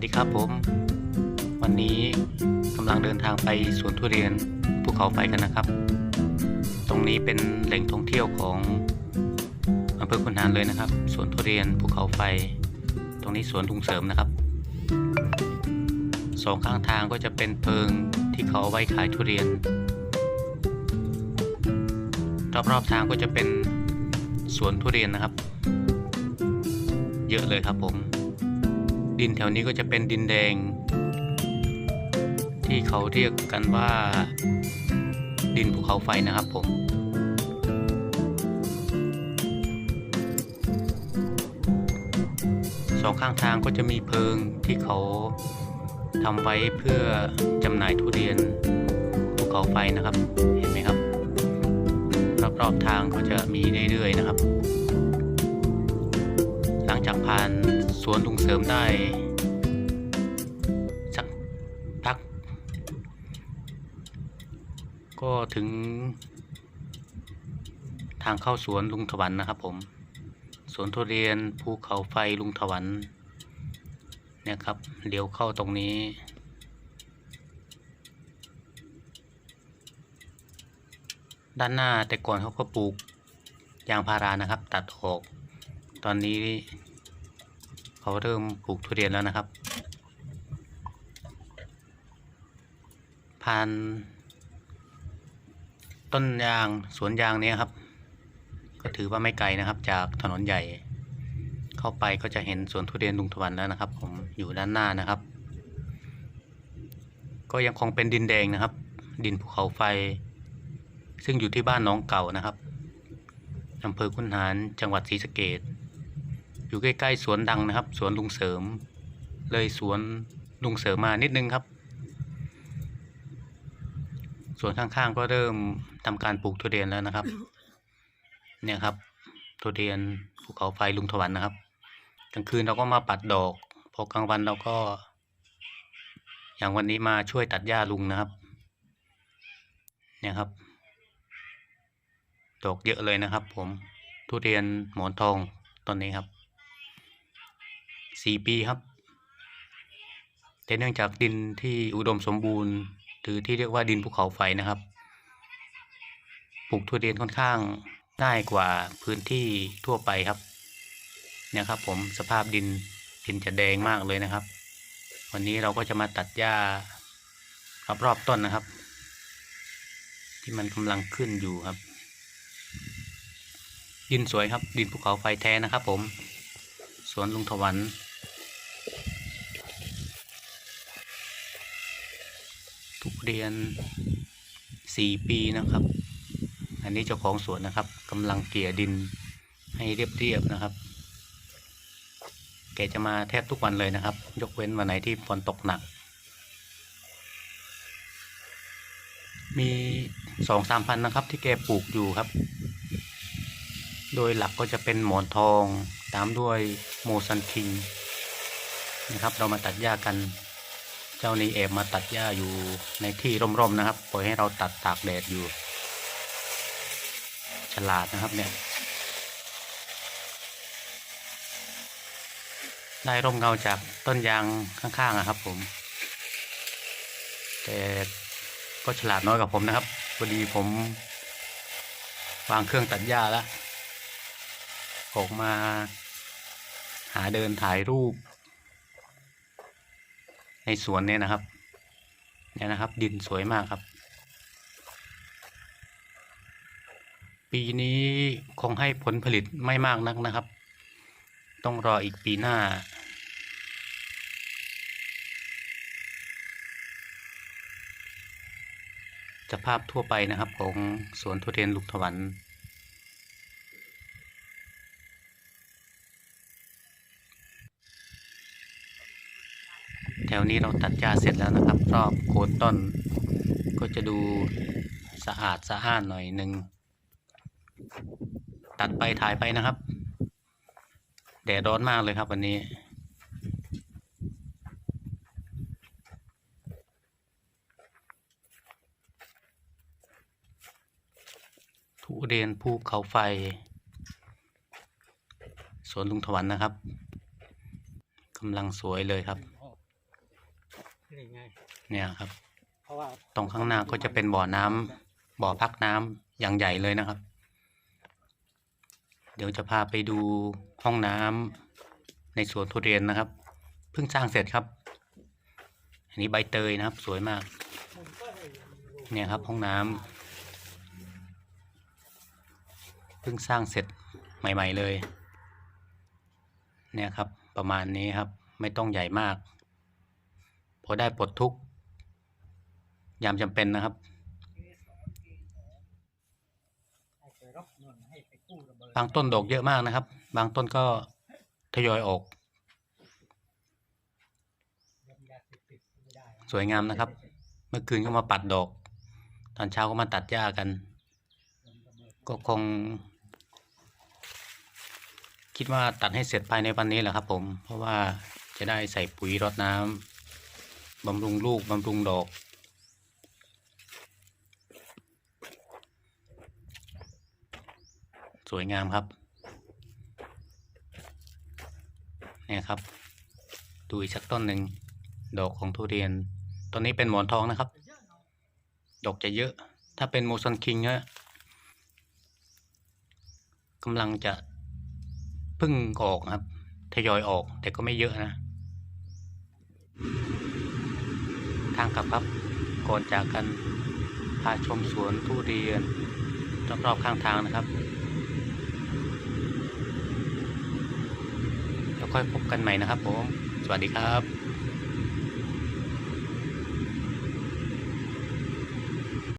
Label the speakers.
Speaker 1: สดีครับผม วันนี้กำลังเดินทางไปสวนทุเรียนภูเขาไฟกันนะครับ ตรงนี้เป็นแหล่งท่องเที่ยวของอำเภอคุนหารเลยนะครับสวนทุเรียนภูเขาไฟ ตรงนี้สวนลุงเสริมนะครับสองข้างทางก็จะเป็นเพิงที่เขาเอาไว้ขายทุเรียน รอบๆทางก็จะเป็นสวนทุเรียนนะครับ เยอะเลยครับผม ดินแถวนี้ก็จะเป็นดินแดง ที่เขาเรียกกันว่า ดินภูเขาไฟนะครับผมสองข้างทางก็จะมีเพิงที่เขาทำไว้เพื่อจำหน่ายทุเรียนภูเขาไฟนะครับ เห็นไหมครับ รอบๆทางก็จะมีเรื่อยๆนะครับ งจากผ่านสวนลุงเสริมได้ สักพัก ก็ถึง ทางเข้าสวนลุงถวันนะครับผมสวนทุเรียนภูเขาไฟลุงถวันเนี่ยครับเลี้ยวเข้าตรงนี้ ด้านหน้าแต่ก่อนเขาก็ปลูกยางพารานะครับ ตัดออก ตอนนี้ เขาเริ่มปลูกทุเรียนแล้วนะครับ ผ่าน ต้นยางสวนยางนี้ครับ ก็ถือว่าไม่ไกลนะครับ จากถนนใหญ่ เข้าไปก็จะเห็นสวนทุเรียนลุงทวันแล้วนะครับ ผมอยู่ด้านหน้านะครับ ก็ยังคงเป็นดินแดงนะครับ ดินภูเขาไฟ ซึ่งอยู่ที่บ้านน้องเก่านะครับอำเภอคุนหารจังหวัดศรีสะเกด อยู่ใกล้ๆสวนดังนะครับ สวนลุงเสริม เลยสวนลุงเสริมมานิดนึงครับ สวนข้างๆก็เริ่มทำการปลูกทุเรียนแล้วนะครับ เนี่ยครับทุเรียนภูเขาไฟลุงถวันนะครับกลางคืนเราก็มาปัดดอก พอกลางวันเราก็ อย่างวันนี้มาช่วยตัดหญ้าลุงนะครับ เนี่ยครับ ดอกเยอะเลยนะครับ ผมทุเรียนหมอนทองต้นนี้ครับ สี่ปีครับ แต่เนื่องจากดินที่อุดมสมบูรณ์ หรือที่เรียกว่าดินภูเขาไฟนะครับ ปลูกทุเรียนค่อนข้างง่ายกว่าพื้นที่ทั่วไปครับ เนี่ยครับผมสภาพดินดินจะแดงมากเลยนะครับ วันนี้เราก็จะมาตัดหญ้ารอบๆต้นนะครับ ที่มันกำลังขึ้นอยู่ครับดินสวยครับดินภูเขาไฟแท้นะครับผม สวนลุงถวัน ทุ เรียนสี่ปีนะครับ อันนี้เจ้าของสวนนะครับกำลังเกลี่ยดินให้เรียบๆนะครับ แกจะมาแทบทุกวันเลยนะครับ ยกเว้นวันไหนที่ฝนตกหนัก มีสองสามพันนะครับ ที่แกปลูกอยู่ครับ โดยหลักก็จะเป็นหมอนทอง ตามด้วยโมซันคิงนะครับ เรามาตัดหญ้ากัน เจ้านี้แอบมาตัดหญ้าอยู่ในที่ร่มๆนะครับ ปล่อยให้เราตัดตากแดดอยู่ ฉลาดนะครับเนี่ย ได้ร่มเงาจากต้นยางข้างๆนะครับ ผม แต่ก็ฉลาดน้อยกว่าผมนะครับพอดีผมวางเครื่องตัดหญ้าแล้วออกมา หาเดินถ่ายรูป ในสวนเนี่ยนะครับ เนี่ยนะครับ ดินสวยมากครับ ปีนี้คงให้ผลผลิตไม่มากนักนะครับ ต้องรออีกปีหน้า สภาพทั่วไปนะครับของสวนทุเรียนลุกถวัน แถวนี้เราตัดหญ้าเสร็จแล้วนะครับ รอบโคนต้น ก็จะดูสะอาดสะอ้านหน่อยหนึ่งตัดไปถ่ายไปนะครับ แดดร้อนมากเลยครับวันนี้ ทุเรียนภูเขาไฟ สวนลุงถวันนะครับกำลังสวยเลยครับ
Speaker 2: นี่ไง
Speaker 1: เนี่ยครับ
Speaker 2: เพราะว่า
Speaker 1: ตรงข้างหน้าก็จะเป็นบ่อน้ำบ่อพักน้ำอย่างใหญ่เลยนะครับ เดี๋ยวจะพาไปดูห้องน้ำในสวนทุเรียนนะครับ เพิ่งสร้างเสร็จครับ อันนี้ใบเตยนะครับ สวยมากเนี่ยครับห้องน้ำเพิ่งสร้างเสร็จใหม่ ๆเลย เนี่ยครับ ประมาณนี้ครับ ไม่ต้องใหญ่มาก พอได้ปลดทุกยามจำเป็นนะครับ
Speaker 2: บา
Speaker 1: งต้นดอกเยอะมากนะครับ บางต้นก็ทยอยออก
Speaker 2: ส
Speaker 1: วยงามนะครับ เมื่อคืนก็มาปัดดอก ตอนเช้าก็มาตัดหญ้ากัน ก็คง คิดว่าตัดให้เสร็จภายในวันนี้แหละครับผม เพราะว่าจะได้ใส่ปุ๋ยรดน้ำ บำรุงลูกบำรุงดอก สวยงามครับ เนี่ยครับ ดูอีกสักต้นหนึ่ง ดอกของทุเรียนต้นนี้เป็นหมอนทองนะครับ ดอกจะเยอะ ถ้าเป็นโมซันคิงฮะกำลังจะพึ่งออกครับ ทยอยออกแต่ก็ไม่เยอะนะ ทางกลับครับ ก่อนจากกันพาชมสวนทุเรียนรอบๆข้างทางนะครับแล้วค่อยพบกันใหม่นะครับผม สวัสดีครับ